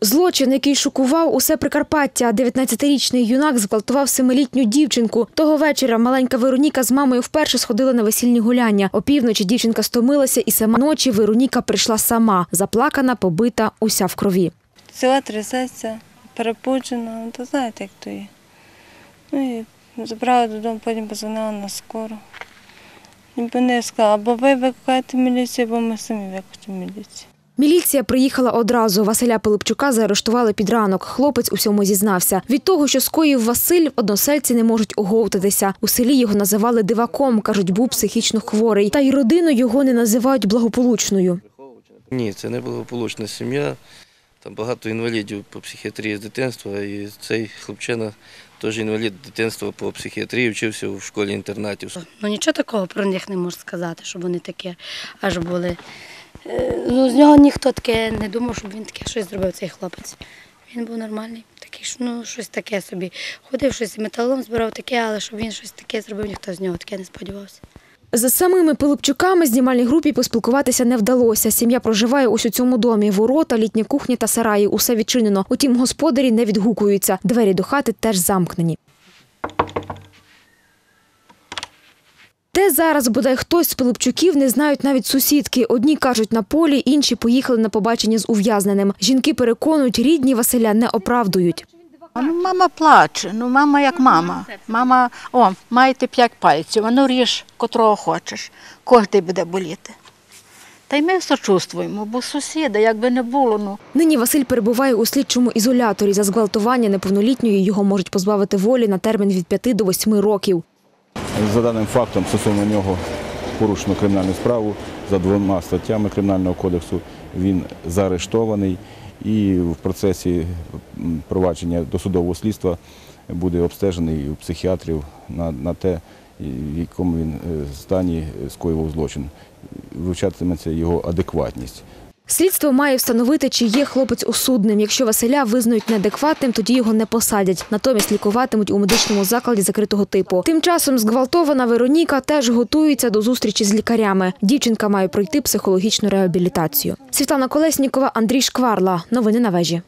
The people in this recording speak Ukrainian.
Злочин, який шокував усе Прикарпаття. 19-річний юнак зґвалтував семилітню дівчинку. Того вечора маленька Вероніка з мамою вперше сходила на весільні гуляння. Опівночі дівчинка стомилася, і сама ночі Вероніка прийшла сама, заплакана, побита, уся в крові. Ціла трясеться, перепуджена, ну, то знаєте, як то є. Ну і забрала додому, потім позвонила на скору. І вони сказали, або ви викликаєте міліцію, або ми самі викликаємо міліцію. Міліція приїхала одразу. Василя Пилипчука заарештували під ранок. Хлопець у всьому зізнався. Від того, що скоїв Василь, односельці не можуть оговтатися. У селі його називали диваком, кажуть, був психічно хворий. Та й родину його не називають благополучною. Ні, це не благополучна сім'я. Там багато інвалідів по психіатрії з дитинства. І цей хлопчина теж інвалід дитинства по психіатрії, вчився в школі-інтернаті. Ну нічого такого про них не можу сказати, щоб вони таке аж були. Е, Ну, з нього ніхто таке не думав, щоб він таке щось зробив, цей хлопець. Він був нормальний, такий, ну, щось таке собі. Ходив щось металом, збирав таке, але щоб він щось таке зробив, ніхто з нього таке не сподівався. За самими Пилипчуками знімальній групі поспілкуватися не вдалося. Сім'я проживає ось у цьому домі. Ворота, літня кухня та сараї. Усе відчинено. Утім, господарі не відгукуються. Двері до хати теж замкнені. Де зараз бодай хтось з Пилипчуків не знають навіть сусідки. Одні кажуть на полі, інші поїхали на побачення з ув'язненим. Жінки переконують, рідні Василя не оправдують. А, Ну, мама плаче, ну мама як мама. Мама, о, маєте п'ять пальців, а ну ріж, котрого хочеш. Кожний буде боліти. Та й ми сочувствуємо, бо сусіди, як би не було, ну. Нині Василь перебуває у слідчому ізоляторі. За зґвалтування неповнолітньої його можуть позбавити волі на термін від 5 до 8 років. За даним фактом, стосовно нього порушено кримінальну справу за двома статтями Кримінального кодексу. Він заарештований і в процесі провадження досудового слідства буде обстежений у психіатрів на, на те, в якому він е, стані скоював злочин. Вивчатиметься його адекватність. Слідство має встановити, чи є хлопець осудним. Якщо Василя визнають неадекватним, тоді його не посадять. Натомість лікуватимуть у медичному закладі закритого типу. Тим часом зґвалтована Вероніка теж готується до зустрічі з лікарями. Дівчинка має пройти психологічну реабілітацію. Світлана Колеснікова, Андрій Шкварла. Новини на вежі.